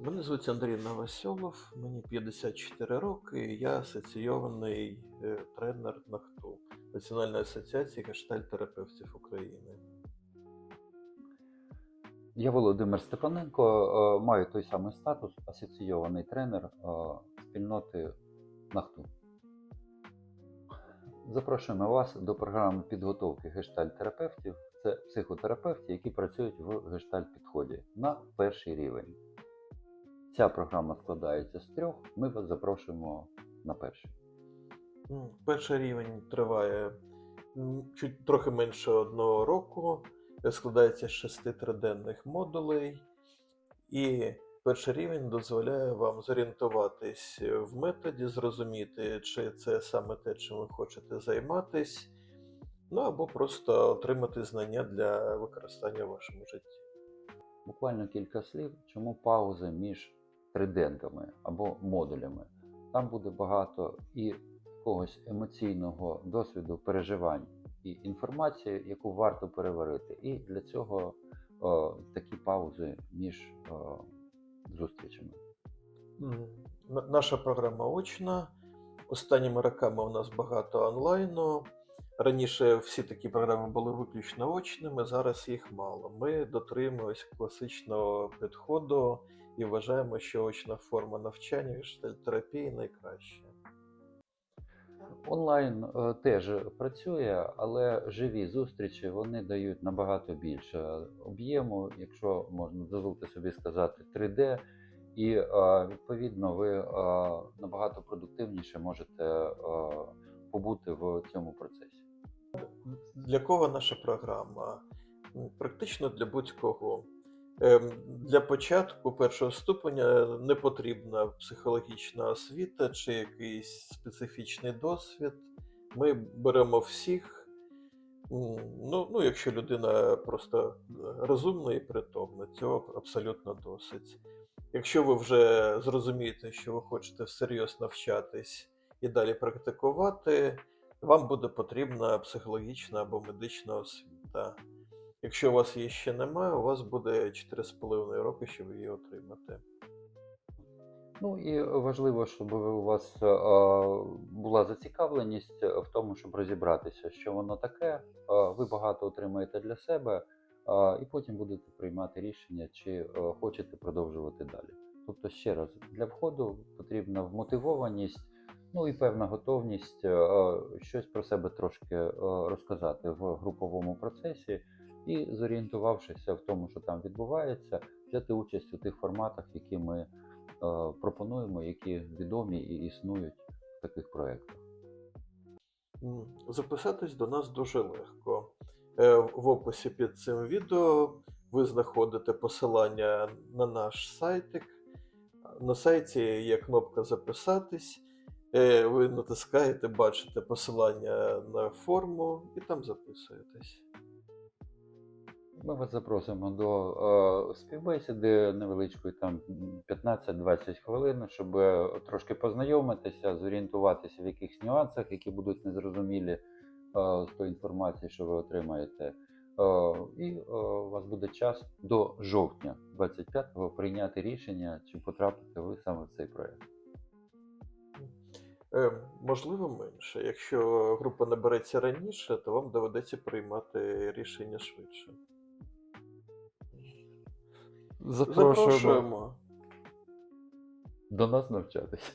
Мене звуть Андрій Новосьолов, мені 54 роки, я асоційований е, тренер НАХТУ Національної асоціації гештальтерапевтів України. Я Володимир Степаненко, е, маю той самий статус, асоційований тренер е, спільноти НАХТУ. Запрошуємо вас до програми підготовки гештальт-терапевтів. Це психотерапевти, які працюють в гештальт-підході на перший рівень. Ця програма складається з трьох. Ми вас запрошуємо на перший. Перший рівень триває чуть трохи менше одного року, складається з шести триденних модулей, і перший рівень дозволяє вам зорієнтуватись в методі, зрозуміти, чи це саме те, чим ви хочете займатись, ну або просто отримати знання для використання в вашому житті. Буквально кілька слів, чому паузи між триденками або модулями. Там буде багато і якогось емоційного досвіду переживань і інформації, яку варто переварити. І для цього о, такі паузи між о, зустрічами. Наша програма очна. Останніми роками у нас багато онлайну. Раніше всі такі програми були виключно очними, зараз їх мало. Ми дотримуємось класичного підходу і вважаємо, що очна форма навчання терапії найкраща. Онлайн е, теж працює, але живі зустрічі вони дають набагато більше об'єму, якщо можна дозволити собі сказати 3D, і е, відповідно ви е, набагато продуктивніше можете побути в цьому процесі. Для кого наша програма? Практично для будь-кого. Ем, Для початку першого ступеня не потрібна психологічна освіта чи якийсь специфічний досвід. Ми беремо всіх. Ну, ну, якщо людина просто е, розумна і притомна, цього абсолютно досить. Якщо ви вже зрозумієте, що ви хочете всерйоз навчатись і далі практикувати, вам буде потрібна психологічна або медична освіта. Якщо у вас її ще немає, у вас буде 4,5 роки, щоб її отримати. Ну і важливо, щоб у вас е, була зацікавленість в тому, щоб розібратися, що воно таке. Е, Ви багато отримаєте для себе, е, і потім будете приймати рішення, чи хочете продовжувати далі. Тобто, ще раз, для входу потрібна вмотивованість, ну і певна готовність щось про себе трошки розказати в груповому процесі. І зорієнтувавшися в тому, що там відбувається, взяти участь у тих форматах, які ми е, пропонуємо, які відомі і існують в таких проєктах. Записатись до нас дуже легко. Е, В описі під цим відео ви знаходите посилання на наш сайтик. На сайті є кнопка Записатись. Е, Ви натискаєте, бачите посилання на форму і там записуєтесь. Ми вас запросимо до е, співбесіди невеличкої, там 15-20 хвилин, щоб трошки познайомитися, зорієнтуватися в якихось нюансах, які будуть незрозумілі е, з тої інформації, що ви отримаєте. Е, і е, у вас буде час до жовтня 25-го прийняти рішення, чи потрапите ви саме в цей проєкт. Е, Можливо, менше. Якщо група набереться раніше, то вам доведеться приймати рішення швидше. Запрошуємо Запрошуємо. до нас навчатися.